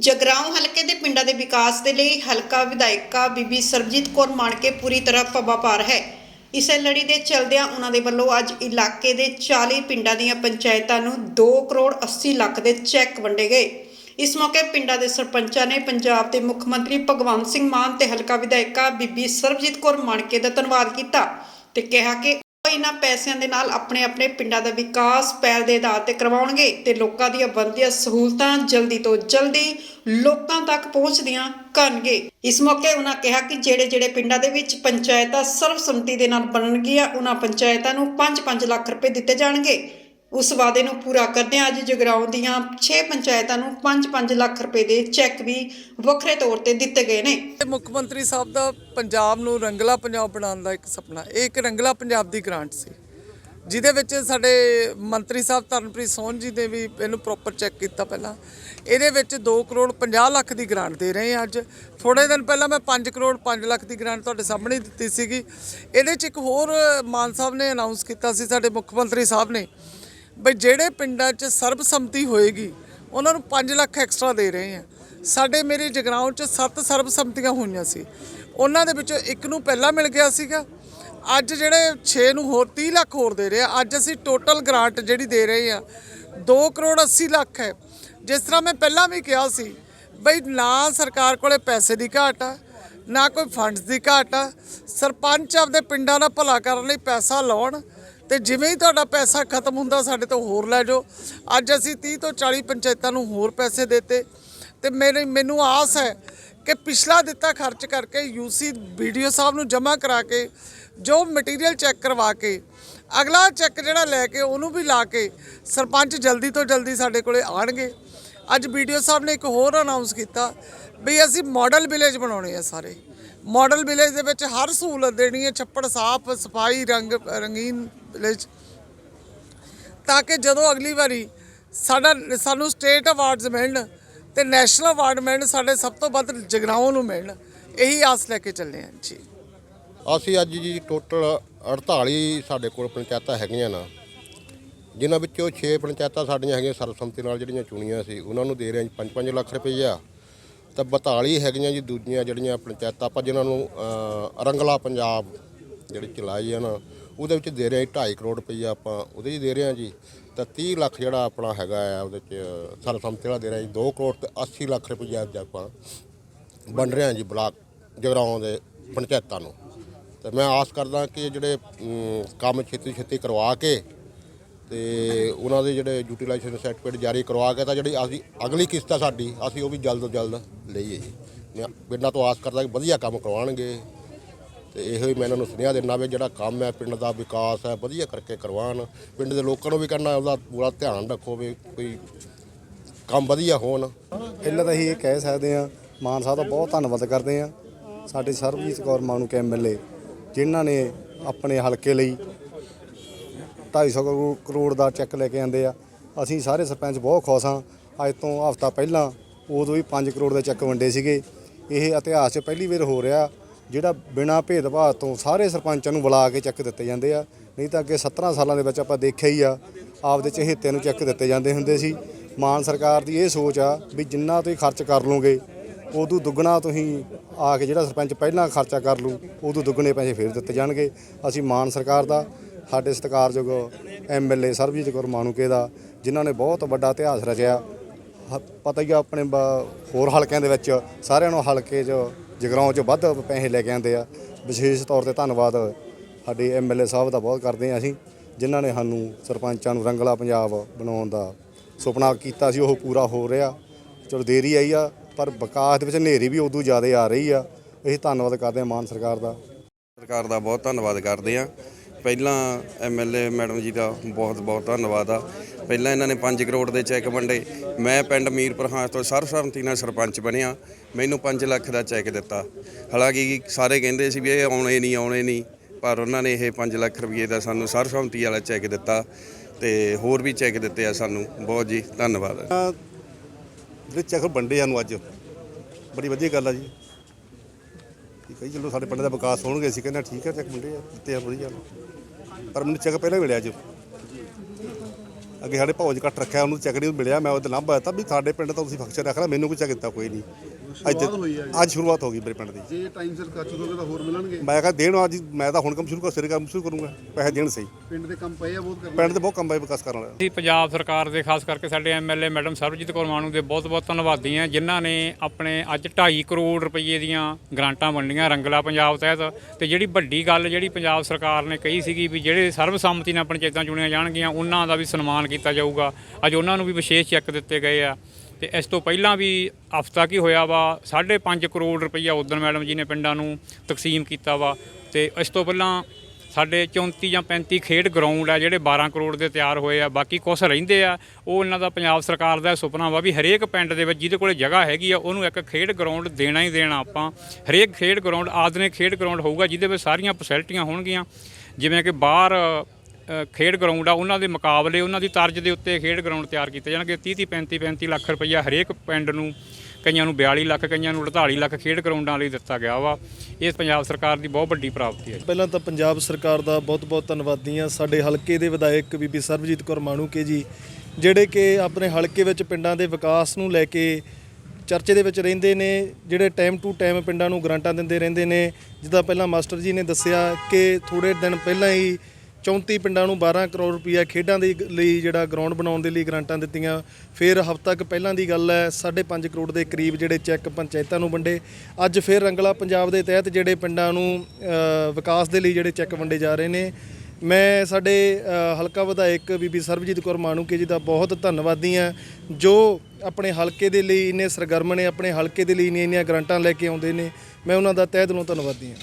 ਜਗਰਾਉਂ ਹਲਕੇ ਦੇ ਪਿੰਡਾਂ ਦੇ ਵਿਕਾਸ ਦੇ ਲਈ ਹਲਕਾ ਵਿਧਾਇਕਾ ਬੀਬੀ ਸਰਬਜੀਤ ਕੌਰ ਮਾਣਕੇ ਪੂਰੀ ਤਰ੍ਹਾਂ ਪੱਬਾ ਹੈ। ਇਸੇ ਲੜੀ ਦੇ ਚਲਦਿਆਂ ਉਹਨਾਂ ਦੇ ਵੱਲੋਂ ਅੱਜ ਇਲਾਕੇ ਦੇ 40 ਪਿੰਡਾਂ ਦੀਆਂ ਪੰਚਾਇਤਾਂ ਨੂੰ 2 ਕਰੋੜ 80 ਲੱਖ ਦੇ ਚੈੱਕ ਵੰਡੇ ਗਏ। ਇਸ ਮੌਕੇ ਪਿੰਡਾਂ ਦੇ ਸਰਪੰਚਾਂ ਨੇ ਪੰਜਾਬ ਦੇ ਮੁੱਖ ਮੰਤਰੀ ਭਗਵੰਤ ਸਿੰਘ ਮਾਨ ਤੇ ਹਲਕਾ ਵਿਧਾਇਕਾ ਬੀਬੀ ਸਰਬਜੀਤ ਕੌਰ ਮਾਣਕੇ ਦਾ ਧੰਨਵਾਦ ਕੀਤਾ ਤੇ ਕਿਹਾ ਕਿ ਇਹਨਾਂ ਪੈਸਿਆਂ ਦੇ ਨਾਲ ਆਪਣੇ ਆਪਣੇ ਪਿੰਡਾਂ ਦਾ ਵਿਕਾਸ ਪਹਿਲ ਦੇ ਆਧਾਰ ਤੇ ਕਰਵਾਉਣਗੇ ਤੇ ਲੋਕਾਂ ਦੀਆਂ ਬਣਦੀਆਂ ਸਹੂਲਤਾਂ ਜਲਦੀ ਤੋਂ ਜਲਦੀ ਲੋਕਾਂ ਤੱਕ ਪਹੁੰਚਦੀਆਂ ਕਰਨਗੇ। ਇਸ ਮੌਕੇ ਉਹਨਾਂ ਕਿਹਾ ਕਿ ਜਿਹੜੇ ਜਿਹੜੇ ਪਿੰਡਾਂ ਦੇ ਵਿੱਚ ਪੰਚਾਇਤਾਂ ਸਰਵਸੰਮਤੀ ਦੇ ਨਾਲ ਬਣਨਗੀਆਂ, ਉਹਨਾਂ ਪੰਚਾਇਤਾਂ ਨੂੰ 5-5 ਲੱਖ ਰੁਪਏ ਦਿੱਤੇ ਜਾਣਗੇ। ਉਸ ਵਾਅਦੇ ਨੂੰ ਪੂਰਾ ਕਰਦਿਆਂ ਅੱਜ ਜਗਰਾਉਂ ਦੀਆਂ 6 ਪੰਚਾਇਤਾਂ ਨੂੰ 5-5 ਲੱਖ ਰੁਪਏ ਦੇ ਚੈੱਕ ਵੀ ਵੱਖਰੇ ਤੌਰ ਤੇ ਦਿੱਤੇ ਗਏ ਨੇ। ਇਹ ਮੁੱਖ ਮੰਤਰੀ ਸਾਹਿਬ ਦਾ ਪੰਜਾਬ ਨੂੰ ਰੰਗਲਾ ਪੰਜਾਬ ਬਣਾਉਣ ਦਾ ਇੱਕ ਸੁਪਨਾ, ਇਹ ਇੱਕ ਰੰਗਲਾ ਪੰਜਾਬ ਦੀ ਗ੍ਰਾਂਟ ਸੀ। ਜਿਹਦੇ ਵਿੱਚ ਸਾਡੇ ਮੰਤਰੀ ਸਾਹਿਬ ਧਰਮਪ੍ਰੀਤ ਸੋਹਨ ਜੀ ਨੇ ਵੀ ਇਹਨੂੰ ਪ੍ਰੋਪਰ ਚੈੱਕ ਕੀਤਾ ਪਹਿਲਾਂ। ਇਹਦੇ ਵਿੱਚ 2 ਕਰੋੜ 50 ਲੱਖ ਦੀ ਗ੍ਰਾਂਟ ਦੇ ਰਹੇ ਹਾਂ ਅੱਜ। ਥੋੜੇ ਦਿਨ ਪਹਿਲਾਂ ਮੈਂ 5 ਕਰੋੜ 5 ਲੱਖ ਦੀ ਗ੍ਰਾਂਟ ਤੁਹਾਡੇ ਸਾਹਮਣੇ ਦਿੱਤੀ ਸੀਗੀ। ਇਹਦੇ 'ਚ ਇੱਕ ਹੋਰ ਮਾਨ ਸਾਹਿਬ ਨੇ ਅਨਾਉਂਸ ਕੀਤਾ ਸੀ, ਸਾਡੇ ਮੁੱਖ ਮੰਤਰੀ ਸਾਹਿਬ ਨੇ। ਬਈ ਜਿਹੜੇ ਪਿੰਡਾਂ 'ਚ ਸਰਬਸੰਮਤੀ ਹੋਏਗੀ, ਉਹਨਾਂ ਨੂੰ 5 ਲੱਖ ਐਕਸਟਰਾ ਦੇ ਰਹੇ ਆ ਸਾਡੇ ਮੇਰੇ ਜਗਰਾਉਂ 'ਚ 7 ਸਰਬਸੰਮਤੀਆਂ ਹੋਈਆਂ ਸੀ। ਉਹਨਾਂ ਦੇ ਵਿੱਚੋਂ ਇੱਕ ਨੂੰ ਪਹਿਲਾਂ ਮਿਲ ਗਿਆ ਸੀਗਾ। ਅੱਜ ਜਿਹੜੇ 6 ਨੂੰ ਹੋਰ 30 ਲੱਖ ਹੋਰ ਦੇ ਰਹੇ ਆ। ਅੱਜ ਅਸੀਂ ਟੋਟਲ ਗ੍ਰਾਂਟ ਜਿਹੜੀ ਦੇ ਰਹੇ ਆ 2 ਕਰੋੜ 80 ਲੱਖ ਹੈ। ਜਿਸ ਤਰ੍ਹਾਂ ਮੈਂ ਪਹਿਲਾਂ ਵੀ ਕਿਹਾ ਸੀ, ਬਈ ਨਾ ਸਰਕਾਰ ਕੋਲੇ ਪੈਸੇ ਦੀ ਘਾਟ ਆ, ਨਾ ਕੋਈ ਫੰਡਸ ਦੀ ਘਾਟ ਆ। ਸਰਪੰਚ ਆਪਦੇ ਪਿੰਡਾਂ ਦਾ ਭਲਾ ਕਰਨ ਲਈ ਪੈਸਾ ਲਾਉਣ ਤੇ ਜਿਵੇਂ ਹੀ ਤੁਹਾਡਾ ਪੈਸਾ ਖਤਮ ਹੁੰਦਾ, ਸਾਡੇ ਤੋਂ ਹੋਰ ਲੈ ਜਾਓ। ਅੱਜ ਅਸੀਂ 30 ਤੋਂ 40 ਪੰਚਾਇਤਾਂ ਨੂੰ ਹੋਰ ਪੈਸੇ ਦਿੱਤੇ। ਤੇ ਮੇਰੇ, ਮੈਨੂੰ ਆਸ ਹੈ ਕਿ ਪਿਛਲਾ ਦਿੱਤਾ ਖਰਚ ਕਰਕੇ ਯੂਸੀ ਵੀਡੀਓ ਸਾਹਿਬ ਨੂੰ ਜਮ੍ਹਾਂ ਕਰਾ ਕੇ, ਜੋ ਮਟੀਰੀਅਲ ਚੈੱਕ ਕਰਵਾ ਕੇ, ਅਗਲਾ ਚੈੱਕ ਜਿਹੜਾ ਲੈ ਕੇ ਉਹਨੂੰ ਵੀ ਲਾ ਕੇ ਸਰਪੰਚ ਜਲਦੀ ਤੋਂ ਜਲਦੀ ਸਾਡੇ ਕੋਲੇ ਆਣਗੇ ਅੱਜ ਵੀਡੀਓ ਸਾਹਿਬ ਨੇ ਇੱਕ ਹੋਰ ਅਨਾਉਂਸ ਕੀਤਾ ਵੀ ਅਸੀਂ ਮਾਡਲ ਵਿਲੇਜ ਬਣਾਉਣੇ ਆ ਸਾਰੇ। ਮਾਡਲ ਵਿਲੇਜ ਦੇ ਵਿੱਚ ਹਰ ਸਹੂਲਤ ਦੇਣੀ ਹੈ, ਛੱਪੜ ਸਾਫ਼, ਸਫ਼ਾਈ, ਰੰਗ, ਰੰਗੀਨ ਵਿਲੇਜ। ਤਾਂ ਕਿ ਜਦੋਂ ਅਗਲੀ ਵਾਰੀ ਸਾਡਾ, ਸਾਨੂੰ ਸਟੇਟ ਅਵਾਰਡਸ ਮਿਲਣ ਤੇ ਨੈਸ਼ਨਲ ਅਵਾਰਡ ਮਿਲਣ, ਸਾਡੇ ਸਭ ਤੋਂ ਵੱਧ ਜਗਰਾਉਂ ਨੂੰ ਮਿਲਣ, ਇਹੀ ਆਸ ਲੈ ਕੇ ਚੱਲੇ ਹਾਂ ਜੀ। ਅਸੀਂ ਅੱਜ ਜੀ ਟੋਟਲ 48 ਸਾਡੇ ਕੋਲ ਪੰਚਾਇਤਾਂ ਹੈਗੀਆਂ ਨਾ, ਜਿਨ੍ਹਾਂ ਵਿੱਚੋਂ 6 ਪੰਚਾਇਤਾਂ ਸਾਡੀਆਂ ਹੈਗੀਆਂ ਸਰਬਸੰਮਤੀ ਨਾਲ ਜਿਹੜੀਆਂ ਚੁਣੀਆਂ ਸੀ, ਉਹਨਾਂ ਨੂੰ ਦੇ ਰਹੇ ਹਾਂ 5-5 ਲੱਖ ਰੁਪਈਆ। ਤਾਂ 42 ਹੈਗੀਆਂ ਜੀ ਦੂਜੀਆਂ ਜਿਹੜੀਆਂ ਪੰਚਾਇਤਾਂ ਆਪਾਂ ਜਿਨ੍ਹਾਂ ਨੂੰ ਅਹ, ਰੰਗਲਾ ਪੰਜਾਬ ਜਿਹੜੀ ਚਲਾਈ ਆ ਨਾ ਉਹਦੇ ਵਿੱਚ ਦੇ ਰਹੇ ਹਾਂ 2.5 ਕਰੋੜ ਰੁਪਈਆ ਆਪਾਂ ਉਹਦੇ 'ਚ ਦੇ ਰਹੇ ਹਾਂ ਜੀ। ਤਾਂ 30 ਲੱਖ ਜਿਹੜਾ ਆਪਣਾ ਹੈਗਾ ਆ ਉਹਦੇ 'ਚ ਸਰਬਸੰਮਤੀ ਵਾਲਾ ਦੇ ਰਹੇ ਜੀ 2 ਕਰੋੜ ਤੇ 80 ਲੱਖ ਰੁਪਈਆ ਅੱਜ ਆਪਾਂ ਵੰਡ ਰਹੇ ਹਾਂ ਜੀ ਬਲਾਕ ਜਗਰਾਉਂ ਦੇ ਪੰਚਾਇਤਾਂ ਨੂੰ। ਤੇ ਮੈਂ ਆਸ ਕਰਦਾ ਕਿ ਜਿਹੜੇ ਕੰਮ ਛੇਤੀ ਛੇਤੀ ਕਰਵਾ ਕੇ ਤੇ ਉਹਨਾਂ ਦੇ ਜਿਹੜੇ ਯੂਟੀਲਾਈਜੇਸ਼ਨ ਸਰਟੀਫਿਕੇਟ ਜਾਰੀ ਕਰਵਾ ਕੇ ਤਾਂ ਜਿਹੜੀ ਅਸੀਂ ਅਗਲੀ ਕਿਸ਼ਤ ਆ ਸਾਡੀ, ਅਸੀਂ ਉਹ ਵੀ ਜਲਦ ਤੋਂ ਜਲਦ ਲਈਏ ਜੀ। ਮੈਂ ਪਿੰਡਾਂ ਤੋਂ ਆਸ ਕਰਦਾ ਕਿ ਵਧੀਆ ਕੰਮ ਕਰਵਾਉਣਗੇ। ਤੇ ਇਹੋ ਹੀ ਮੈਂ ਇਹਨਾਂ ਨੂੰ ਸੁਨੇਹਾ ਦੇਣਾ ਵੀ ਜਿਹੜਾ ਕੰਮ ਹੈ, ਪਿੰਡ ਦਾ ਵਿਕਾਸ ਹੈ, ਵਧੀਆ ਕਰਕੇ ਕਰਵਾਉਣ। ਪਿੰਡ ਦੇ ਲੋਕਾਂ ਨੂੰ ਵੀ ਕਹਿੰਦਾ ਉਹਦਾ ਪੂਰਾ ਧਿਆਨ ਰੱਖੋ ਵੀ ਕੋਈ ਕੰਮ ਵਧੀਆ ਹੋਣ। ਪਹਿਲਾਂ ਤਾਂ ਅਸੀਂ ਇਹ ਕਹਿ ਸਕਦੇ ਹਾਂ, ਮਾਨ ਸਾਹਿਬ ਦਾ ਬਹੁਤ ਧੰਨਵਾਦ ਕਰਦੇ ਹਾਂ। ਸਾਡੇ ਸਰਬਜੀਤ ਕੌਰ ਮਾਨੂਕੇ ਐਮਐਲਏ ਜਿਨ੍ਹਾਂ ਨੇ ਆਪਣੇ ਹਲਕੇ ਲਈ 250 ਕਰੋ- ਕਰੋੜ ਦਾ ਚੈੱਕ ਲੈ ਕੇ ਆਂਦੇ ਆ। ਅਸੀਂ ਸਾਰੇ ਸਰਪੰਚ ਬਹੁਤ ਖੁਸ਼ ਹਾਂ। ਅੱਜ ਤੋਂ ਹਫ਼ਤਾ ਪਹਿਲਾਂ ਉਦੋਂ ਵੀ 5 ਕਰੋੜ ਦੇ ਚੈੱਕ ਵੰਡੇ ਸੀਗੇ। ਇਹ ਇਤਿਹਾਸ 'ਚ ਪਹਿਲੀ ਵਾਰ ਹੋ ਰਿਹਾ, ਜਿਹੜਾ ਬਿਨਾਂ ਭੇਦਭਾਵ ਤੋਂ ਸਾਰੇ ਸਰਪੰਚਾਂ ਨੂੰ ਬੁਲਾ ਕੇ ਚੈੱਕ ਦਿੱਤੇ ਜਾਂਦੇ ਆ। ਨਹੀਂ ਤਾਂ ਅੱਗੇ 17 ਸਾਲਾਂ ਦੇ ਵਿੱਚ ਆਪਾਂ ਦੇਖਿਆ ਹੀ ਆ, ਆਪਦੇ ਚਹੇਤਿਆਂ ਨੂੰ ਚੈੱਕ ਦਿੱਤੇ ਜਾਂਦੇ ਹੁੰਦੇ ਸੀ। ਮਾਨ ਸਰਕਾਰ ਦੀ ਇਹ ਸੋਚ ਆ ਵੀ ਜਿੰਨਾ ਤੁਸੀਂ ਖਰਚ ਕਰ ਲਓਗੇ, ਉਦੋਂ ਦੁੱਗਣਾ ਤੁਸੀਂ ਆ ਕੇ ਜਿਹੜਾ ਸਰਪੰਚ ਪਹਿਲਾਂ ਖਰਚਾ ਕਰ ਲੂ ਉਦੋਂ ਦੁੱਗਣੇ ਪੈਸੇ ਫੇਰ ਦਿੱਤੇ ਜਾਣਗੇ। ਅਸੀਂ ਮਾਨ ਸਰਕਾਰ ਦਾ ਸਾਡੇ ਸਤਿਕਾਰਯੋਗ ਐਮਐਲਏ ਸਰਬਜੀਤ ਕੌਰ ਮਾਨੂਕੇ ਦਾ, ਜਿਨ੍ਹਾਂ ਨੇ ਬਹੁਤ ਵੱਡਾ ਇਤਿਹਾਸ ਰਚਿਆ। ਹ- ਪਤਾ ਹੀ ਆ ਆਪਣੇ ਬ- ਹੋਰ ਹਲਕਿਆਂ ਦੇ ਵਿੱਚ ਸਾਰਿਆਂ ਨੂੰ ਹਲਕੇ 'ਚ ਜਗਰਾਉਂ 'ਚ ਵੱਧ ਪੈਸੇ ਲੈ ਕੇ ਆਉਂਦੇ ਆ। ਵਿਸ਼ੇਸ਼ ਤੌਰ ਤੇ ਧੰਨਵਾਦ ਸਾਡੇ ਐਮਐਲਏ ਸਾਹਿਬ ਦਾ ਬਹੁਤ ਕਰਦੇ ਆ ਅਸੀਂ, ਜਿਨ੍ਹਾਂ ਨੇ ਸਾਨੂੰ ਸਰਪੰਚਾਂ ਨੂੰ ਰੰਗਲਾ ਪੰਜਾਬ ਬਣਾਉਣ ਦਾ ਸੁਪਨਾ ਕੀਤਾ ਸੀ। ਉਹ ਪੂਰਾ ਹੋ ਰਿਹਾ। ਚਲੋ ਦੇਰੀ ਆਈ ਆ, ਪਰ ਵਿਕਾਸ ਦੇ ਵਿੱਚ ਹਨੇਰੀ ਵੀ ਉਦੋਂ ਜ਼ਿਆਦਾ ਆ ਰਹੀ ਆ। ਅਸੀਂ ਧੰਨਵਾਦ ਕਰਦੇ ਹਾਂ ਮਾਨ ਸਰਕਾਰ ਦਾ। ਸਰਕਾਰ ਦਾ ਬਹੁਤ ਧੰਨਵਾਦ ਕਰਦੇ ਆ ਪਹਿਲਾਂ ਐਮਐਲਏ ਮੈਡਮ ਜੀ ਦਾ ਬਹੁਤ ਬਹੁਤ ਧੰਨਵਾਦ ਆ। ਪਹਿਲਾਂ ਇਹਨਾਂ ਨੇ 5 ਕਰੋੜ ਦੇ ਚੈੱਕ ਵੰਡੇ। ਮੈਂ ਪਿੰਡ ਮੀਰਪੁਰ ਹਾਂ, ਤੋਂ ਸਰਬਸੰਮਤੀ ਨਾਲ ਸਰਪੰਚ ਬਣਿਆ। ਮੈਨੂੰ 5 ਲੱਖ ਦਾ ਚੈੱਕ ਦਿੱਤਾ। ਹਾਲਾਂਕਿ ਸਾਰੇ ਕਹਿੰਦੇ ਸੀ ਵੀ ਇਹ ਆਉਣੇ ਨਹੀਂ ਆਉਣੇ ਨਹੀਂ, ਪਰ ਉਹਨਾਂ ਨੇ ਇਹ 5 ਲੱਖ ਰੁਪਏ ਦਾ ਸਾਨੂੰ ਸਰਬਸੰਮਤੀ ਵਾਲਾ ਚੈੱਕ ਦਿੱਤਾ ਤੇ ਹੋਰ ਵੀ ਚੈੱਕ ਦਿੱਤੇ ਆ ਸਾਨੂੰ। ਬਹੁਤ ਜੀ, ਧੰਨਵਾਦ। ਜਿਹੜੇ ਚੈੱਕ ਵੰਡੇ ਸਾਨੂੰ ਅੱਜ, ਬੜੀ ਵਧੀਆ ਗੱਲ ਆ ਜੀ। ਠੀਕ ਹੈ ਜੀ ਚਲੋ ਸਾਡੇ ਪਿੰਡ ਦਾ ਵਿਕਾਸ ਹੋਣਗੇ, ਅਸੀਂ ਕਹਿੰਦੇ ਹਾਂ ਠੀਕ ਹੈ, ਚੈੱਕ ਵੰਡੇ ਆ, ਦਿੱਤੇ ਆ, ਵਧੀਆ। ਪਰ ਮੈਨੂੰ ਚੈੱਕ ਪਹਿਲਾਂ ਮਿਲਿਆ ਅੱਜ ਅੱਗੇ ਸਾਡੇ ਭੌਜ ਕੱਟ ਰੱਖਿਆ, ਉਹਨੂੰ ਚੈੱਕ ਨਹੀਂ ਮਿਲਿਆ, ਮੈਂ ਉਹਦੇ ਲਾਂਭਾ ਦਿੱਤਾ ਵੀ ਸਾਡੇ ਪਿੰਡ ਤਾਂ ਤੁਸੀਂ ਫੰਕਸ਼ਨ ਰੱਖ ਲਿਆ, ਮੈਨੂੰ ਕੋਈ ਚੈੱਕ ਦਿੱਤਾ ਕੋਈ ਨਹੀਂ। ਅੱਜ ਸ਼ੁਰੂਆਤ ਹੋਈ ਹੈ ਅੱਜ ਸ਼ੁਰੂਆਤ ਹੋ ਗਈ ਮੇਰੇ ਪਿੰਡ ਦੀ। ਜੇ ਟਾਈਮ ਸਿਰ ਕਰ ਚੁੱਕੋਗੇ ਤਾਂ ਹੋਰ ਮਿਲਣਗੇ? ਮੈਂ ਕਿਹਾ ਦੇਣ ਅੱਜ ਮੈਂ ਤਾਂ ਹੁਣ ਕੰਮ ਸ਼ੁਰੂ ਕਰ ਸਿਰੇ ਕੰਮ ਸ਼ੁਰੂ ਕਰੂੰਗਾ ਪੈਸੇ ਦੇਣ ਸਹੀ। ਪਿੰਡ ਦੇ ਕੰਮ ਪਏ ਆ ਬਹੁਤ ਕਰਨੇ ਪਿੰਡ ਦੇ ਬਹੁਤ ਕੰਮ ਬਾਈ ਵਿਕਾਸ ਕਰਨ ਵਾਲਾ। ਅਸੀਂ ਪੰਜਾਬ ਸਰਕਾਰ ਦੇ ਖਾਸ ਕਰਕੇ ਸਾਡੇ ਐਮਐਲਏ ਮੈਡਮ ਸਰਬਜੀਤ ਕੌਰ ਮਾਨੂ ਦੇ ਬਹੁਤ-ਬਹੁਤ ਧੰਨਵਾਦੀ ਹਾਂ ਜਿਨ੍ਹਾਂ ਨੇ ਆਪਣੇ ਅੱਜ 2.5 ਕਰੋੜ ਰੁਪਏ ਦੀਆਂ ਗ੍ਰਾਂਟਾਂ ਵੰਡੀਆਂ ਰੰਗਲਾ ਪੰਜਾਬ ਤਹਿਤ। ਤੇ ਜਿਹੜੀ ਵੱਡੀ ਗੱਲ ਜਿਹੜੀ ਪੰਜਾਬ ਸਰਕਾਰ ਨੇ ਕਹੀ ਸੀਗੀ ਵੀ ਜਿਹੜੇ ਸਰਬਸੰਮਤੀ ਨਾਲ ਪੰਚਾਇਤਾਂ ਚੁਣੀਆਂ ਜਾਣਗੀਆਂ ਉਹਨਾਂ ਦਾ ਵੀ ਸਨਮਾਨ ਕੀਤਾ ਜਾਊਗਾ। ਅੱਜ ਉਹਨਾਂ ਨੂੰ ਵੀ ਵਿਸ਼ੇਸ਼ ਚੈੱਕ ਦਿੱਤੇ ਗਏ ਆ। ਤੇ ਇਸ ਤੋਂ ਪਹਿਲਾਂ ਵੀ ਹਫਤਾ ਕੀ ਹੋਇਆ ਵਾ 5.5 ਕਰੋੜ ਰੁਪਈਆ ਉਦੋਂ ਮੈਡਮ ਜੀ ਨੇ ਪਿੰਡਾਂ ਨੂੰ ਤਕਸੀਮ ਕੀਤਾ ਵਾ। ਤੇ ਇਸ ਤੋਂ ਪਹਿਲਾਂ ਸਾਡੇ 34 ਜਾਂ 35 ਖੇਡ ਗਰਾਊਂਡ ਆ ਜਿਹੜੇ 12 ਕਰੋੜ ਦੇ ਤਿਆਰ ਹੋਏ ਆ, ਬਾਕੀ ਕੁਝ ਰਹਿੰਦੇ ਆ। ਉਹ ਇਹਨਾਂ ਦਾ ਪੰਜਾਬ ਸਰਕਾਰ ਦਾ ਸੁਪਨਾ ਵਾ ਵੀ ਹਰੇਕ ਪਿੰਡ ਦੇ ਵਿੱਚ ਜਿਹਦੇ ਕੋਲੇ ਜਗ੍ਹਾ ਹੈਗੀ ਆ, ਉਹਨੂੰ ਇੱਕ ਖੇਡ ਗਰਾਊਂਡ ਦੇਣਾ ਹੀ ਦੇਣਾ ਆਪਾਂ। ਹਰੇਕ ਖੇਡ ਗਰਾਊਂਡ, ਆਧੁਨਿਕ ਖੇਡ ਗਰਾਊਂਡ ਹੋਊਗਾ ਜਿਹਦੇ ਵਿੱਚ ਸਾਰੀਆਂ ਫੈਸਿਲਿਟੀਆਂ ਹੋਣਗੀਆਂ। ਜਿਵੇਂ ਕਿ ਬਾਹਰ ਖੇਡ ਗਰਾਊਂਡ ਆ, ਉਹਨਾਂ ਦੇ ਮੁਕਾਬਲੇ, ਉਹਨਾਂ ਦੀ ਤਰਜ਼ ਦੇ ਉੱਤੇ ਖੇਡ ਗਰਾਊਂਡ ਤਿਆਰ ਕੀਤੇ ਜਾਣਗੇ। 30 30 35 35 ਲੱਖ ਰੁਪਈਆ ਹਰੇਕ ਪਿੰਡ ਨੂੰ, ਕਈਆਂ ਨੂੰ 42 ਲੱਖ, ਕਈਆਂ ਨੂੰ 48 ਲੱਖ ਖੇਡ ਗਰਾਊਂਡਾਂ ਲਈ ਦਿੱਤਾ ਗਿਆ ਵਾ। ਇਹ ਪੰਜਾਬ ਸਰਕਾਰ ਦੀ ਬਹੁਤ ਵੱਡੀ ਪ੍ਰਾਪਤੀ ਹੈ ਪਹਿਲਾਂ ਤਾਂ ਪੰਜਾਬ ਸਰਕਾਰ ਦਾ ਬਹੁਤ-ਬਹੁਤ ਧੰਨਵਾਦੀ ਹਾਂ। ਸਾਡੇ ਹਲਕੇ ਦੇ ਵਿਧਾਇਕ ਬੀਬੀ ਸਰਬਜੀਤ ਕੌਰ ਮਾਣੂਕੇ ਜੀ, ਜਿਹੜੇ ਕਿ ਆਪਣੇ ਹਲਕੇ ਵਿੱਚ ਪਿੰਡਾਂ ਦੇ ਵਿਕਾਸ ਨੂੰ ਲੈ ਕੇ ਚਰਚੇ ਦੇ ਵਿੱਚ ਰਹਿੰਦੇ ਨੇ, ਜਿਹੜੇ ਟਾਈਮ ਟੂ ਟਾਈਮ ਪਿੰਡਾਂ ਨੂੰ ਗ੍ਰਾਂਟਾਂ ਦਿੰਦੇ ਰਹਿੰਦੇ ਨੇ। ਜਿੱਦਾਂ ਪਹਿਲਾਂ ਮਾਸਟਰ ਜੀ ਨੇ ਦੱਸਿਆ ਕਿ ਥੋੜੇ ਦਿਨ ਪਹਿਲਾਂ ਹੀ 34 ਪਿੰਡਾਂ ਨੂੰ 12 ਕਰੋੜ ਰੁਪਈਆ ਖੇਡਾਂ ਦੇ ਲਈ ਜਿਹੜਾ ਗਰਾਊਂਡ ਬਣਾਉਣ ਦੇ ਲਈ ਗ੍ਰਾਂਟਾਂ ਦਿੱਤੀਆਂ। ਫਿਰ ਹਫ਼ਤਾ ਕੁ ਪਹਿਲਾਂ ਦੀ ਗੱਲ ਹੈ 5.5 ਕਰੋੜ ਦੇ ਕਰੀਬ ਜਿਹੜੇ ਚੈੱਕ ਪੰਚਾਇਤਾਂ ਨੂੰ ਵੰਡੇ। ਅੱਜ ਫਿਰ ਰੰਗਲਾ ਪੰਜਾਬ ਦੇ ਤਹਿਤ ਜਿਹੜੇ ਪਿੰਡਾਂ ਨੂੰ ਵਿਕਾਸ ਦੇ ਲਈ ਜਿਹੜੇ ਚੈੱਕ ਵੰਡੇ ਜਾ ਰਹੇ ਨੇ। ਮੈਂ ਸਾਡੇ ਹਲਕਾ ਵਿਧਾਇਕ ਬੀਬੀ ਸਰਬਜੀਤ ਕੌਰ ਮਾਣੂਕੇ ਜੀ ਦਾ ਬਹੁਤ ਧੰਨਵਾਦੀ ਹਾਂ, ਜੋ ਆਪਣੇ ਹਲਕੇ ਦੇ ਲਈ ਇੰਨੇ ਸਰਗਰਮ ਨੇ, ਆਪਣੇ ਹਲਕੇ ਦੇ ਲਈ ਇੰਨੀਆਂ ਇੰਨੀਆਂ ਗ੍ਰਾਂਟਾਂ ਲੈ ਕੇ ਆਉਂਦੇ ਨੇ। ਮੈਂ ਉਹਨਾਂ ਦਾ ਤਹਿ ਦਿਲੋਂ ਧੰਨਵਾਦੀ ਹਾਂ।